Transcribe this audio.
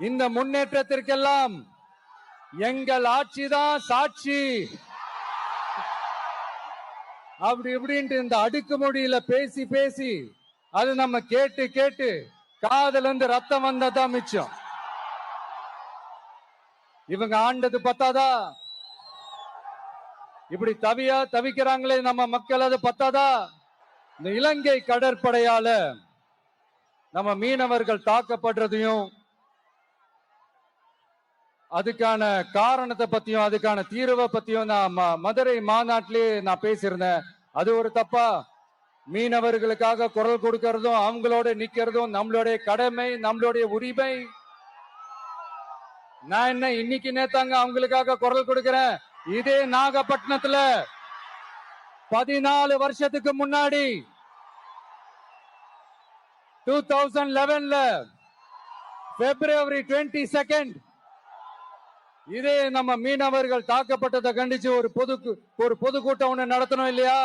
இந்த முன்னேற்றத்திற்கெல்லாம் எங்கள் ஆட்சிதான் சாட்சி. அப்படி இப்படின்ட்டு இந்த அடுக்குமொழியில பேசி பேசி அது நம்ம கேட்டு கேட்டு காதல இருந்து ரத்தம் வந்ததான் மிச்சம். இவங்க ஆண்டது பத்தாதா? இப்படி தவியா தவிக்கிறாங்களே நம்ம மக்கள் அது பத்தாதா? இந்த இலங்கை கடற்படையால நம்ம மீனவர்கள் தாக்கப்படுறதையும் அதுக்கான காரணத்தை பத்தியும் அதுக்கான தீர்வை பத்தியும் நான் மதுரை மாநாட்டிலேயே நான் பேசியிருந்தேன். அது ஒரு தப்பா? மீனவர்களுக்காக குரல் கொடுக்கறதும் அவங்களோட நிக்கிறதும் நம்மளுடைய கடமை நம்மளுடைய உரிமை. நான் என்ன இன்னைக்கு நேத்தாங்க அவங்களுக்காக குரல் கொடுக்கிறேன்? இதே நாகப்பட்டினத்துல பதினாலு வருஷத்துக்கு முன்னாடி டூ தௌசண்ட் லெவன்ல பிப்ரவரி டுவெண்ட்டி செகண்ட் இதே நம்ம மீனவர்கள் தாக்கப்பட்டதை கண்டிச்சு ஒரு பொது ஒரு பொதுக்கூட்டம் ஒண்ணு நடத்தணும் இல்லையா?